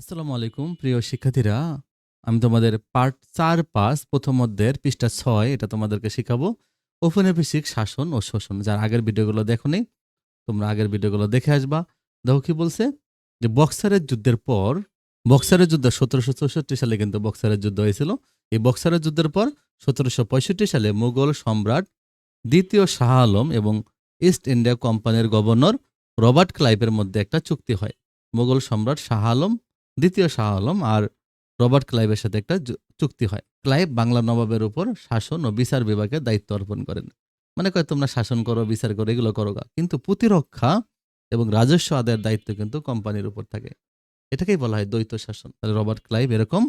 আসসালামু আলাইকুম, প্রিয় শিক্ষার্থীরা। আমি তোমাদের পার্ট চার পাঁচ প্রথম অধ্যায়ের পৃষ্ঠা ছয়, এটা তোমাদেরকে শেখাবো। ঔপনিবেশিক শাসন ও শোষণ, যার আগের ভিডিওগুলো দেখো নেই তোমরা আগের ভিডিওগুলো দেখে আসবা। দেখো কি বলছে? যে বক্সারের যুদ্ধের পর, বক্সারের যুদ্ধ সতেরোশো চৌষট্টি সালে কিন্তু বক্সারের যুদ্ধ হয়েছিল। এই বক্সারের যুদ্ধের পর, সতেরোশো পঁয়ষট্টি সালে মুঘল সম্রাট দ্বিতীয় শাহ আলম এবং ইস্ট ইন্ডিয়া কোম্পানির গভর্নর রবার্ট ক্লাইভের মধ্যে একটা চুক্তি হয়। মুঘল সম্রাট শাহ আলম দ্বিতীয় শাহ আলম আর রবার্ট ক্লাইভের সাথে একটা চুক্তি হয়। ক্লাইভ বাংলা নবাবের উপর শাসন ও বিচার বিভাগের দায়িত্ব অর্পণ করেন। মানে কয়, তোমরা শাসন করো, বিচার করো, এগুলো করো। কিন্তু প্রতিরক্ষা এবং রাজস্ব আদায়ের দায়িত্ব কিন্তু কোম্পানির উপর থাকে। এটাকেই বলা হয় দ্বৈত শাসন। তাহলে রবার্ট ক্লাইভ এরকম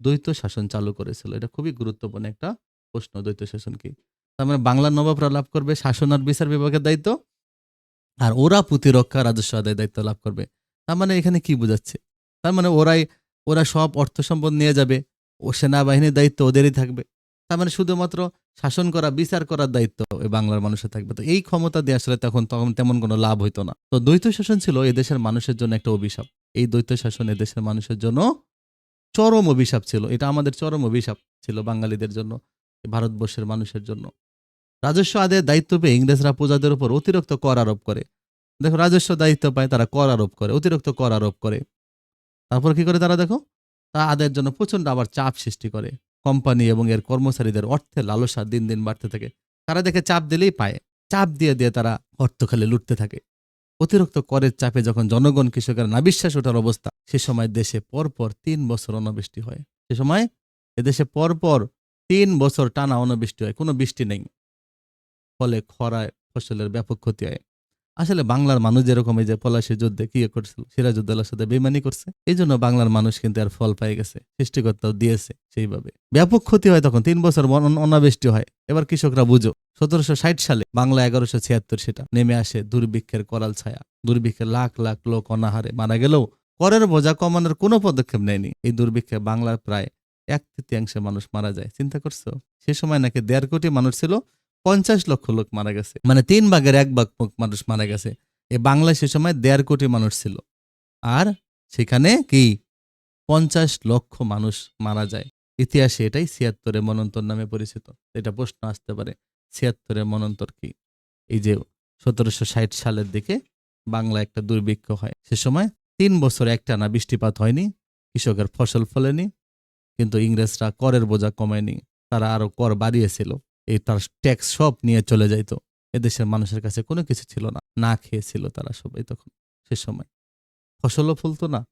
দ্বৈত শাসন চালু করেছিল। এটা খুবই গুরুত্বপূর্ণ একটা প্রশ্ন, দ্বৈত শাসন কি? তার মানে বাংলার নবাবরা লাভ করবে শাসন আর বিচার বিভাগের দায়িত্ব, আর ওরা প্রতিরক্ষা, রাজস্ব আদায়ের দায়িত্ব লাভ করবে। তার মানে এখানে কি বোঝাচ্ছে? তার মানে ওরাই, ওরা সব অর্থ সম্পদ নিয়ে যাবে, ও সেনাবাহিনীর দায়িত্ব ওদেরই থাকবে। তার মানে শুধুমাত্র শাসন করা, বিচার করার দায়িত্ব বাংলার মানুষের থাকবে। তো এই ক্ষমতা দিয়ে আসলে তখন তখন তেমন কোনো লাভ হইতো না। তো দ্বৈত শাসন ছিল এদেশের মানুষের জন্য একটা অভিশাপ। এই দ্বৈত শাসন এদেশের মানুষের জন্য চরম অভিশাপ ছিল। এটা আমাদের চরম অভিশাপ ছিল বাঙালিদের জন্য, ভারতবর্ষের মানুষের জন্য। রাজস্ব আদায়ের দায়িত্ব পেয়ে ইংরেজরা প্রজাদের উপর অতিরিক্ত কর আরোপ করে। দেখো, রাজস্ব দায়িত্ব পায়, তারা কর আরোপ করে, অতিরিক্ত কর আরোপ করে। তারপর কি করে তারা দেখো? তা আদায়ের জন্য প্রচণ্ড আবার চাপ সৃষ্টি করে। কোম্পানি এবং এর কর্মচারীদের অর্থের লালসা দিন দিন বাড়তে থাকে। তারা দেখে চাপ দিলেই পায়। চাপ দিয়ে দিয়ে তারা অর্থ খালি লুটতে থাকে। অতিরিক্ত করের চাপে যখন জনগণ, কৃষকের নাবিশ্বাস ওঠার অবস্থা, সে সময় দেশে পরপর তিন বছর অনাবৃষ্টি হয়। সে সময় এদেশে পরপর তিন বছর টানা অনাবৃষ্টি হয়। কোনো বৃষ্টি নেই। ফলে খরায় ফসলের ব্যাপক ক্ষতি হয়। আসলে বাংলার মানুষ যেরকম এই যে পলাশী যুদ্ধে কি করছিল, সিরাজউদ্দৌলার সাথে বেমানি করছে এই জন্য বাংলার মানুষ কিন্তু আর ফল পেয়ে গেছে, সৃষ্টিকর্তাও দিয়েছে সেইভাবে। ব্যাপক ক্ষতি হয় তখন, তিন বছর অনাবৃষ্টি হয়। এবার কৃষকরা বুঝো, সতেরোশো ষাট সালে বাংলা এগারোশো ছিয়াত্তর সেটা নেমে আসে দুর্ভিক্ষের করাল ছায়া। দুর্ভিক্ষে লাখ লাখ লোক অনাহারে মারা গেলেও করের বোঝা কমানোর কোনো পদক্ষেপ নেয়নি। এই দুর্ভিক্ষে বাংলার প্রায় এক তৃতীয়াংশে মানুষ মারা যায়, চিন্তা করছ? সে সময় নাকি দেড় কোটি মানুষ ছিল পঞ্চাশ লক্ষ লোক মারা গেছে। মানে তিন ভাগের এক ভাগ মানুষ মারা গেছে। এ বাংলায় সে সময় দেড় কোটি মানুষ ছিল। আর সেখানে কি? পঞ্চাশ লক্ষ মানুষ মারা যায়। ইতিহাসে এটাই ছিয়াত্তরে মনন্তর নামে পরিচিত। এটা প্রশ্ন আসতে পারে ছিয়াত্তরে মনন্তর কি? এই যে সতেরোশো ষাট সালের দিকে বাংলা একটা দুর্ভিক্ষ হয়। সে সময় তিন বছর একটানা বৃষ্টিপাত হয়নি, কৃষকের ফসল ফলেনি, কিন্তু ইংরেজরা করের বোঝা কমায়নি। তারা আরও কর বাড়িয়েছিল। এই তার ট্যাক্স সব নিয়ে চলে যাইতো এদেশের মানুষের কাছে কোনো কিছু ছিল না। না খেয়েছিল তারা সবাই তখন, সে সময়। ফসলও ফলতো না।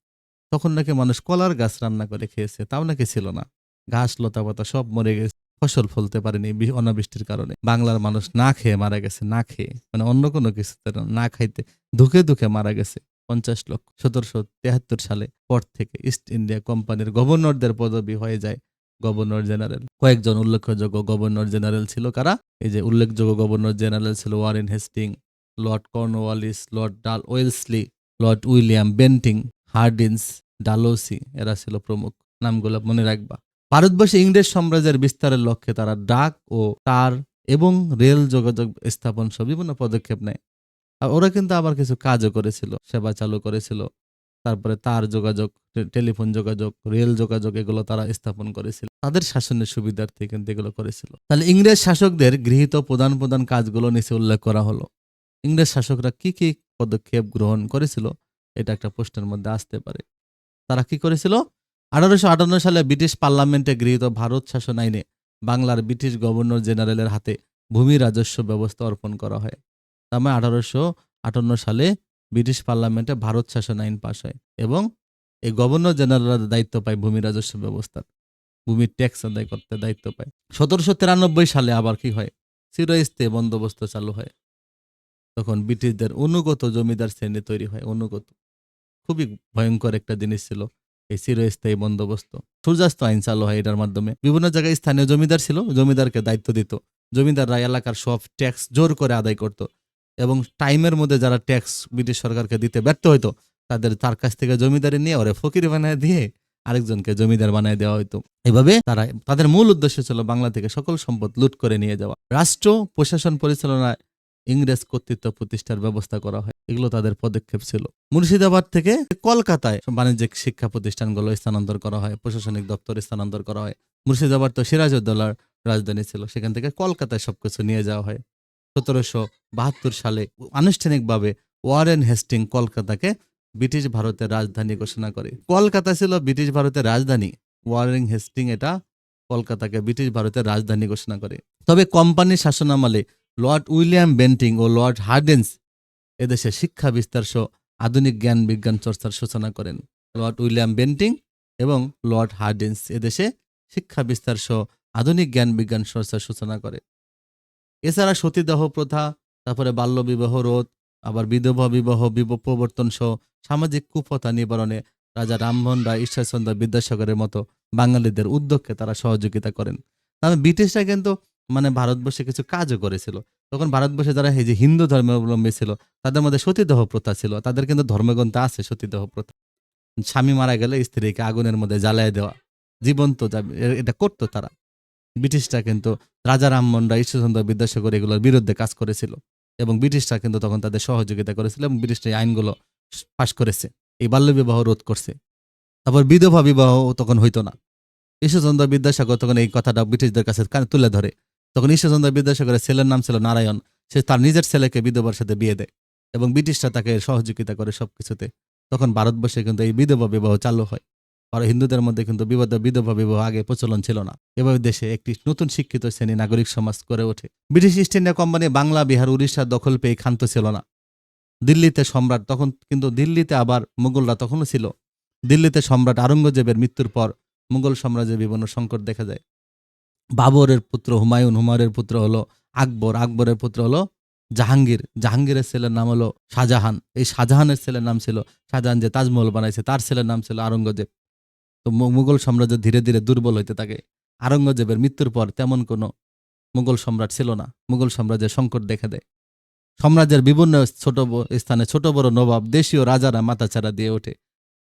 তখন নাকি মানুষ কলার গাছ রান্না করে খেয়েছে, তাও নাকি ছিল না। ঘাস, লতা পাতা সব মরে গেছে। ফসল ফলতে পারেনি অনাবৃষ্টির কারণে। বাংলার মানুষ না খেয়ে মারা গেছে, না খেয়ে। মানে অন্য কোনো কিছু না খাইতে, ধুকে ধুকে মারা গেছে। পঞ্চাশ লক্ষ, সতেরোশো তেহাত্তর সালে পর থেকে ইস্ট ইন্ডিয়া কোম্পানির গভর্নরদের পদবি হয়ে যায়। Governor general. কয়েকজন উল্লেখযোগ্য গভর্নর জেনারেল ছিল কারা? এই যে উল্লেখযোগ্য গভর্নর জেনারেল ছিল Warren Hastings, Lord Cornwallis, Lord ডাল Wellesley, Lord William Bentinck Hardinge Dalhousie এরা ছিল প্রমুখ। নামগুলো মনে রাখবা। ভারতবর্ষে ইংরেজ সাম্রাজ্যের বিস্তারের লক্ষ্যে তারা ডাক ও তার এবং রেল যোগাযোগ স্থাপন সহ বিভিন্ন পদক্ষেপ নেয়। আর ওরা কিন্তু আবার কিছু কাজও করেছিল, সেবা চালু করেছিল। তারপরে তার যোগাযোগ টেলিফোন যোগাযোগ, রেল যোগাযোগ এগুলো তারা স্থাপন করেছিল। তাদের শাসনের সুবিধার্থে কিন্তু এগুলো করেছিল। তাহলে ইংরেজ শাসকদের গৃহীত প্রধান প্রধান কাজগুলো নিচে উল্লেখ করা হলো। ইংরেজ শাসকরা কি কি পদক্ষেপ গ্রহণ করেছিল? এটা একটা প্রশ্নের মধ্যে আসতে পারে। তারা কি করেছিল? আঠারোশো আটান্ন সালে ব্রিটিশ পার্লামেন্টে গৃহীত ভারত শাসন আইনে বাংলার ব্রিটিশ গভর্নর জেনারেলের হাতে ভূমি রাজস্ব ব্যবস্থা অর্পণ করা হয়। তার মানে আঠারোশো আটান্ন সালে ব্রিটিশ পার্লামেন্টে ভারত শাসন আইন পাশ হয় এবং এই গভর্নর জেনারেলরা দায়িত্ব পায় ভূমি রাজস্ব ব্যবস্থার, ভূমির ট্যাক্স আদায় করতে দায়িত্ব পায়। সতেরোশো তিরানব্বই সালে আবার কি হয়? চিরস্থায়ী বন্দোবস্ত চালু হয়। তখন ব্রিটিশদের অনুগত জমিদার শ্রেণি তৈরি হয়, অনুগত। খুবই ভয়ঙ্কর একটা জিনিস ছিল এই চিরস্থায়ী বন্দোবস্ত। সূর্যাস্ত আইন চালু হয় এটার মাধ্যমে। বিভিন্ন জায়গায় স্থানীয় জমিদার ছিল, জমিদারকে দায়িত্ব দিত। জমিদাররা এলাকার সব ট্যাক্স জোর করে আদায় করত। এবং টাইমের মধ্যে যারা ট্যাক্স ব্রিটিশ সরকারকে দিতে ব্যর্থ হইতো, তাদের তার কাছ থেকে জমিদারি নিয়ে ওরে ফকির বানায় দিয়ে আরেকজনকে জমিদার বানায় দেওয়া হইতো। এভাবে তারা, তাদের মূল উদ্দেশ্য ছিল বাংলা থেকে সকল সম্পদ লুট করে নিয়ে যাওয়া। রাষ্ট্র, প্রশাসন পরিচালনায় ইংরেজ কর্তৃত্ব প্রতিষ্ঠার ব্যবস্থা করা হয়। এগুলো তাদের পদক্ষেপ ছিল। মুর্শিদাবাদ থেকে কলকাতায় বাণিজ্যিক শিক্ষা প্রতিষ্ঠানগুলো স্থানান্তর করা হয়, প্রশাসনিক দপ্তর স্থানান্তর করা হয়। মুর্শিদাবাদ তো সিরাজউদ্দৌলার রাজধানী ছিল, সেখান থেকে কলকাতায় সবকিছু নিয়ে যাওয়া হয়। সতেরোশো বাহাত্তর সালে আনুষ্ঠানিকভাবে ওয়ারেন হেস্টিং কলকাতাকে ব্রিটিশ ভারতের রাজধানী ঘোষণা করে। কলকাতা ছিল ব্রিটিশ ভারতের রাজধানী। ওয়ারেন হেস্টিং এটা কলকাতাকে ব্রিটিশ ভারতের রাজধানী ঘোষণা করে। তবে কোম্পানির শাসনামলে লর্ড উইলিয়াম বেন্টিং ও লর্ড হার্ডেন্স এদেশে শিক্ষা বিস্তার সহ আধুনিক জ্ঞান বিজ্ঞান চর্চার সূচনা করেন। লর্ড উইলিয়াম বেন্টিং এবং লর্ড হার্ডেন্স এদেশে শিক্ষা বিস্তার সহ আধুনিক জ্ঞান বিজ্ঞান চর্চার সূচনা করে। এছাড়া সতীদাহ প্রথা, তারপরে বাল্যবিবাহ রোধ, আবার বিধবা বিবাহ বিব- প্রবর্তন সহ সামাজিক কুপথা নিবারণে রাজা রামমোহন রায় ঈশ্বরচন্দ্র বিদ্যাসাগরের মতো বাঙালিদের উদ্যোগকে তারা সহযোগিতা করেন। তবে ব্রিটিশরা কিন্তু মানে ভারতবর্ষে কিছু কাজও করেছিল। তখন ভারতবর্ষে যারা এই যে হিন্দু ধর্মাবলম্বী ছিল, তাদের মধ্যে সতীদাহ প্রথা ছিল। তাদের কিন্তু ধর্মগ্রন্থ আছে সতীদাহ প্রথা। স্বামী মারা গেলে স্ত্রীকে আগুনের মধ্যে জ্বালায় দেওয়া। জীবন্ত এটা করতো তারা। ব্রিটিশরা কিন্তু রাজা রামমোহন রায় ঈশ্বরচন্দ্র, বিদ্যাসাগর এগুলোর বিরুদ্ধে কাজ করেছিল। এবং ব্রিটিশরা কিন্তু তখন তাদের সহযোগিতা করেছিল এবং ব্রিটিশরা এই আইনগুলো পাশ করেছে, এই বাল্যবিবাহ রোধ করছে। তারপর বিধবা বিবাহ তখন হইতো না। ঈশ্বরচন্দ্র, বিদ্যাসাগর তখন এই কথাটা ব্রিটিশদের কাছে তুলে ধরে। তখন ঈশ্বরচন্দ্র, বিদ্যাসাগরের ছেলের নাম ছিল নারায়ণ। সে তার নিজের ছেলেকে বিধবার সাথে বিয়ে দেয় এবং ব্রিটিশরা তাকে সহযোগিতা করে সবকিছুতে। তখন ভারতবর্ষে কিন্তু এই বিধবা বিবাহ চালু হয়। আর হিন্দুদের মধ্যে কিন্তু বিবাদ, বিধবা, বিবাহ আগে প্রচলন ছিল না। এভাবে দেশে একটি নতুন শিক্ষিত শ্রেণি নাগরিক সমাজ গড়ে ওঠে। British East India company Bangla, Bihar Orissa দখল পেয়ে ক্ষান্ত ছিল না। দিল্লিতে সম্রাট তখন কিন্তু দিল্লিতে আবার মুঘলরা তখনও ছিল। দিল্লিতে সম্রাট আরঙ্গজেবের মৃত্যুর পর মুঘল সাম্রাজ্যে বিভিন্ন সংকট দেখা যায়। বাবরের পুত্র হুমায়ুন, হুমায়ুনের পুত্র হলো আকবর, আকবরের পুত্র হলো জাহাঙ্গীর। জাহাঙ্গীরের ছেলের নাম হলো শাহজাহান। এই শাহজাহানের ছেলের নাম ছিল, শাহজাহান যে তাজমহল বানাইছে, তার ছেলের নাম ছিল আরঙ্গজেব তো মুঘল সাম্রাজ্য ধীরে ধীরে দুর্বল হইতে থাকে। আরঙ্গজেবের মৃত্যুর পর তেমন কোনো মুঘল সম্রাট ছিল না। মুঘল সাম্রাজ্যের সংকট দেখা দেয়। সাম্রাজ্যের বিভিন্ন ছোট স্থানে ছোট বড় নবাব, দেশীয় রাজারা মাথাচাড়া দিয়ে ওঠে।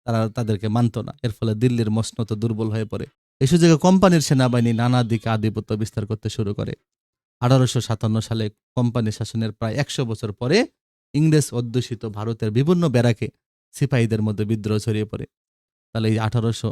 তারা তাদেরকে মানত না। এর ফলে দিল্লির মসনত দুর্বল হয়ে পড়ে। এই সুযোগে কোম্পানির সেনাবাহিনী নানা দিকে আধিপত্য বিস্তার করতে শুরু করে। আঠারোশো সাতান্ন সালে কোম্পানি শাসনের প্রায় একশো বছর পরে ইংরেজ অধ্যুষিত ভারতের বিভিন্ন ব্যারাকে সিপাহীদের মধ্যে বিদ্রোহ ছড়িয়ে পড়ে। তাহলে এই আঠারোশো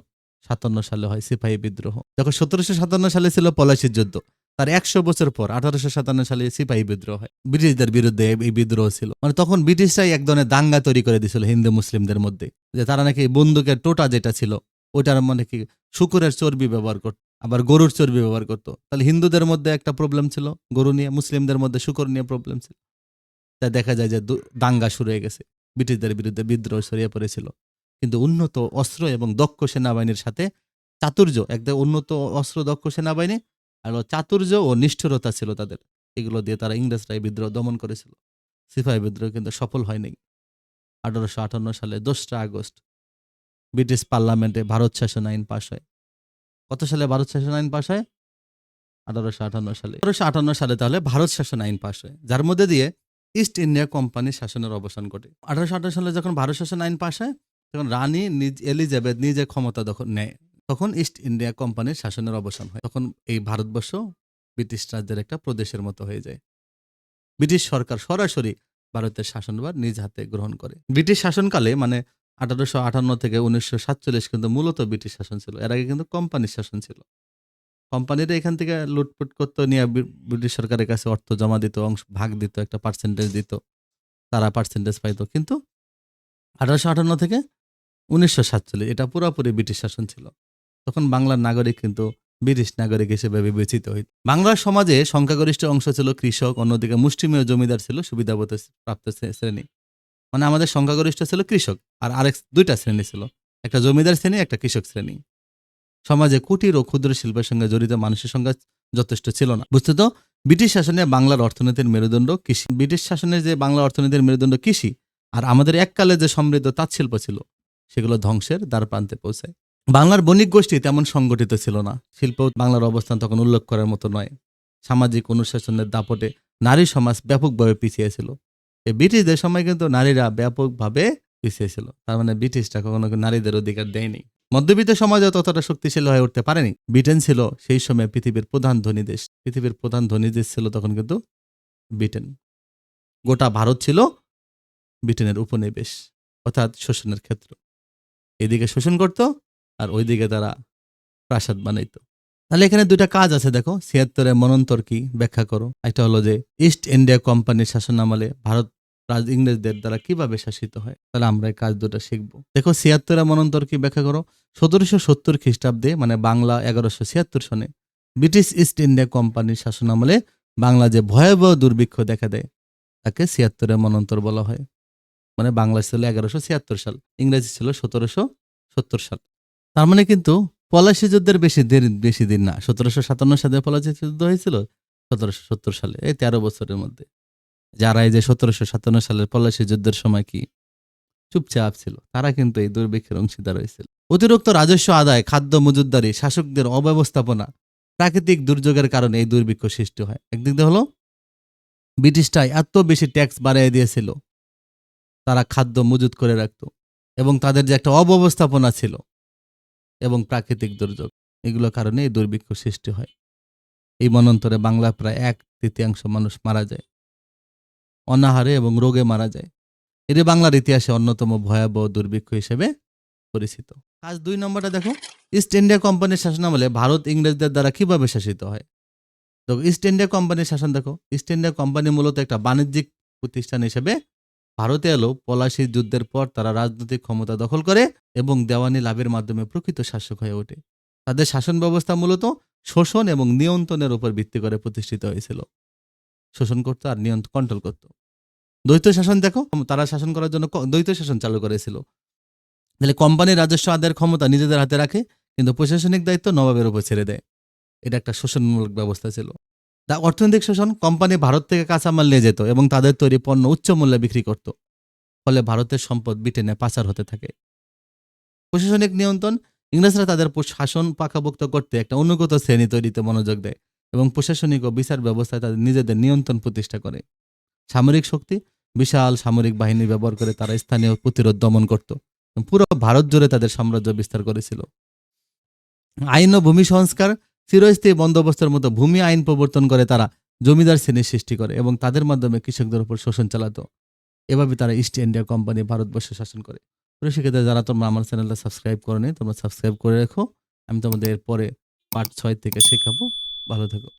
সাতান্ন সালে হয় সিপাহী বিদ্রোহ। যখন সতেরোশো সাতান্ন সালে ছিল পলাশির যুদ্ধ। তার একশো বছর পর আঠারোশো সাতান্ন সালে সিপাহী বিদ্রোহ হয়। ব্রিটিশদের বিরুদ্ধে এই বিদ্রোহ ছিল। মানে তখন ব্রিটিশরাই এক ধরনের দাঙ্গা তৈরি করে দিয়েছিল হিন্দু মুসলিমদের মধ্যে। যে তারা নাকি বন্দুকের টোটা যেটা ছিল ওইটার মানে কি শুকুরের চর্বি ব্যবহার করত, আবার গরুর চর্বি ব্যবহার করতো। তাহলে হিন্দুদের মধ্যে একটা প্রবলেম ছিল, গরু নিয়ে, মুসলিমদের মধ্যে শুকর নিয়ে প্রবলেম ছিল। তা দেখা যায় যে দাঙ্গা শুরু হয়ে গেছে। ব্রিটিশদের বিরুদ্ধে বিদ্রোহ ছড়িয়ে পড়েছিল। কিন্তু উন্নত অস্ত্র এবং দক্ষ সেনাবাহিনীর সাথে চাতুর্য একদম উন্নত অস্ত্র, দক্ষ সেনাবাহিনী আর চাতুর্য ও নিষ্ঠুরতা ছিল তাদের। এগুলো দিয়ে তারা ইংরেজরা এই বিদ্রোহ দমন করেছিল। সিপাহী বিদ্রোহ কিন্তু সফল হয়নি। আঠারোশো আটান্ন সালে দোসরা আগস্ট ব্রিটিশ পার্লামেন্টে ভারত শাসন আইন পাশ হয়। কত সালে ভারত শাসন আইন পাশ হয়? আঠারোশো আটান্ন সালে। আঠারোশো আটান্ন সালে তাহলে ভারত শাসন আইন পাশ হয়, যার মধ্যে দিয়ে ইস্ট ইন্ডিয়া কোম্পানির শাসনের অবসান ঘটে। আঠারোশো আটান্ন সালে যখন ভারত শাসন আইন পাশ হয় তখন রানী নিজ, এলিজাবেথ নিজে ক্ষমতা দখল নেয়, তখন ইস্ট ইন্ডিয়া কোম্পানির শাসনের অবসান হয়। তখন এই ভারতবর্ষ ব্রিটিশ রাজ্যের একটা প্রদেশের মতো হয়ে যায়। ব্রিটিশ সরকার সরাসরি ভারতের শাসনভার নিজ হাতে গ্রহণ করে। ব্রিটিশ শাসনকালে মানে আঠারোশো আটান্ন থেকে উনিশশো সাতচল্লিশ কিন্তু মূলত ব্রিটিশ শাসন ছিল। এর আগে কিন্তু কোম্পানির শাসন ছিল। কোম্পানিরা এখান থেকে লুটপুট করতো, নিয়ে ব্রিটিশ সরকারের কাছে অর্থ জমা দিত, অংশ, ভাগ দিত, একটা পার্সেন্টেজ দিত, তারা পার্সেন্টেজ পাইতো। কিন্তু আঠারোশো আটান্ন থেকে উনিশশো সাতচল্লিশ, এটা পুরোপুরি ব্রিটিশ শাসন ছিল। তখন বাংলার নাগরিক কিন্তু ব্রিটিশ নাগরিক হিসেবে বিবেচিত হইত। বাংলার সমাজে সংখ্যাগরিষ্ঠ অংশ ছিল কৃষক, অন্যদিকে মুষ্টিমেয় জমিদার ছিল সুবিধাবত প্রাপ্ত শ্রেণি। মানে আমাদের সংখ্যাগরিষ্ঠ ছিল কৃষক, আর আরেক দুইটা শ্রেণি ছিল। একটা জমিদার শ্রেণি, একটা কৃষক শ্রেণি। সমাজে কুটির ও ক্ষুদ্র শিল্পের সঙ্গে জড়িত মানুষের সংখ্যা যথেষ্ট ছিল না। বুঝতে তো, ব্রিটিশ শাসনে বাংলার অর্থনীতির মেরুদণ্ড কৃষি। ব্রিটিশ শাসনের যে বাংলা অর্থনীতির মেরুদণ্ড কৃষি, আর আমাদের এককালে যে সমৃদ্ধ তাঁতশিল্প ছিল সেগুলো ধ্বংসের দ্বার প্রান্তে পৌঁছায়। বাংলার বণিক গোষ্ঠী তেমন সংগঠিত ছিল না। শিল্প বাংলার অবস্থান তখন উল্লেখ করার মতো নয়। সামাজিক অনুশাসনের দাপটে নারী সমাজ ব্যাপকভাবে পিছিয়ে ছিল। এই ব্রিটিশদের সময় কিন্তু নারীরা ব্যাপকভাবে পিছিয়ে ছিল। তার মানে ব্রিটিশরা কখনো নারীদের অধিকার দেয়নি। মধ্যবিত্ত সমাজও ততটা শক্তিশালী হয়ে উঠতে পারেনি। ব্রিটেন ছিল সেই সময় পৃথিবীর প্রধান ধনী দেশ। পৃথিবীর প্রধান ধনী দেশ ছিল তখন কিন্তু ব্রিটেন। গোটা ভারত ছিল ব্রিটেনের উপনিবেশ, অর্থাৎ শোষণের ক্ষেত্র। এদিকে শোষণ করত আর ওইদিকে তারা প্রাসাদ বানাইতো। তাহলে এখানে দুইটা কাজ আছে, দেখো। ছিয়াত্তরে মনন্তর কি? ব্যাখ্যা করো। একটা হলো যে ইস্ট ইন্ডিয়া কোম্পানির শাসন আমলে ভারত রাজ ইংরেজদের দ্বারা কীভাবে শাসিত হয়? তাহলে আমরা এই কাজ দুটো শিখব। দেখো ছিয়াত্তরে মনন্তর কি? ব্যাখ্যা করো। সতেরোশো সত্তর খ্রিস্টাব্দে মানে বাংলা এগারোশো ছিয়াত্তর সনে, ব্রিটিশ ইস্ট ইন্ডিয়া কোম্পানির শাসন আমলে বাংলা যে ভয়াবহ দুর্ভিক্ষ দেখা দেয়, তাকে ছিয়াত্তরে মনন্তর বলা হয়। মানে বাংলা ছিল এগারোশো ছিয়াত্তর সাল, ইংরেজি ছিল সতেরোশো সত্তর সাল। তার মানে কিন্তু পলাশি যুদ্ধের বেশি দিন বেশি দিন না। সতেরোশো সাতান্ন সালে পলাশি যুদ্ধ হয়েছিল, সতেরোশো সত্তর সালে, এই তেরো বছরের মধ্যে। যারা এই যে সতেরোশো সাতান্ন সালের পলাশি যুদ্ধের সময় কি চুপচাপ ছিল, তারা কিন্তু এই দুর্ভিক্ষের অংশীদার হয়েছিল। অতিরিক্ত রাজস্ব আদায়, খাদ্য মজুদদারি শাসকদের অব্যবস্থাপনা, প্রাকৃতিক দুর্যোগের কারণে এই দুর্ভিক্ষ সৃষ্টি হয়। একদিক দিয়ে হলো, ব্রিটিশটাই এত বেশি ট্যাক্স বাড়িয়ে দিয়েছিল তারা খাদ্য মজুত করে রাখত এবং তাদের যে একটা অব্যবস্থাপনা ছিল এবং প্রাকৃতিক দুর্যোগ, এগুলোর কারণে এই দুর্ভিক্ষ সৃষ্টি হয়। এই মনন্তরে বাংলা প্রায় এক তৃতীয়াংশ মানুষ মারা যায়। অনাহারে এবং রোগে মারা যায়। এটি বাংলার ইতিহাসে অন্যতম ভয়াবহ দুর্ভিক্ষ হিসেবে পরিচিত। কাজ দুই নম্বরটা দেখো। ইস্ট ইন্ডিয়া কোম্পানির শাসনামলে ভারত ইংরেজদের দ্বারা কীভাবে শাসিত হয়? দেখো, ইস্ট ইন্ডিয়া কোম্পানির শাসন দেখো। ইস্ট ইন্ডিয়া কোম্পানি মূলত একটা বাণিজ্যিক প্রতিষ্ঠান হিসেবে ভারতে এলো পলাশির যুদ্ধের পর তারা রাজনৈতিক ক্ষমতা দখল করে এবং দেওয়ানি লাভের মাধ্যমে প্রকৃত শাসক হয়ে ওঠে। তাদের শাসন ব্যবস্থা মূলত শোষণ এবং নিয়ন্ত্রণের উপর ভিত্তি করে প্রতিষ্ঠিত হয়েছিল। শোষণ করতো আর নিয়ন্ত্রণ কন্ট্রোল করতো। দ্বৈত শাসন দেখো, তারা শাসন করার জন্য দ্বৈত শাসন চালু করেছিল। তাহলে কোম্পানির রাজস্ব আদায়ের ক্ষমতা নিজেদের হাতে রাখে, কিন্তু প্রশাসনিক দায়িত্ব নবাবের উপর ছেড়ে দেয়। এটা একটা শোষণমূলক ব্যবস্থা ছিল। দা অর্থনৈতিক শোষণ কোম্পানি ভারত থেকে কাঁচামাল নিয়ে যেত এবং তাদের তৈরি পণ্য উচ্চ মূল্যে বিক্রি করত। ফলে ভারতের সম্পদ ব্রিটেনে পাচার হতে থাকে। প্রশাসনিক নিয়ন্ত্রণ, ইংরেজরা তাদের শাসন পাকাভুক্ত করতে একটা অনুগত শ্রেণি তৈরিতে মনোযোগ দেয় এবং প্রশাসনিক ও বিচার ব্যবস্থায় তাদের নিজেদের নিয়ন্ত্রণ প্রতিষ্ঠা করে। সামরিক শক্তি, বিশাল সামরিক বাহিনী ব্যবহার করে তারা স্থানীয় প্রতিরোধ দমন করত। পুরো ভারত জুড়ে তাদের সাম্রাজ্য বিস্তার করেছিল। আইন ও ভূমি সংস্কার চিরস্থায়ী বন্দোবস্তের মতো ভূমি আইন প্রবর্তন করে তারা জমিদার শ্রেণির সৃষ্টি করে এবং তাদের মাধ্যমে কৃষকদের উপর শোষণ চালাতো। এভাবে তারা ইস্ট ইন্ডিয়া কোম্পানি ভারতবর্ষ শাসন করে। তো সেক্ষেত্রে যারা তোমরা আমার চ্যানেলটা সাবস্ক্রাইব করো তোমরা সাবস্ক্রাইব করে রেখো। আমি তোমাদের পরে পার্ট ছয় থেকে শেখাবো। ভালো থেকো।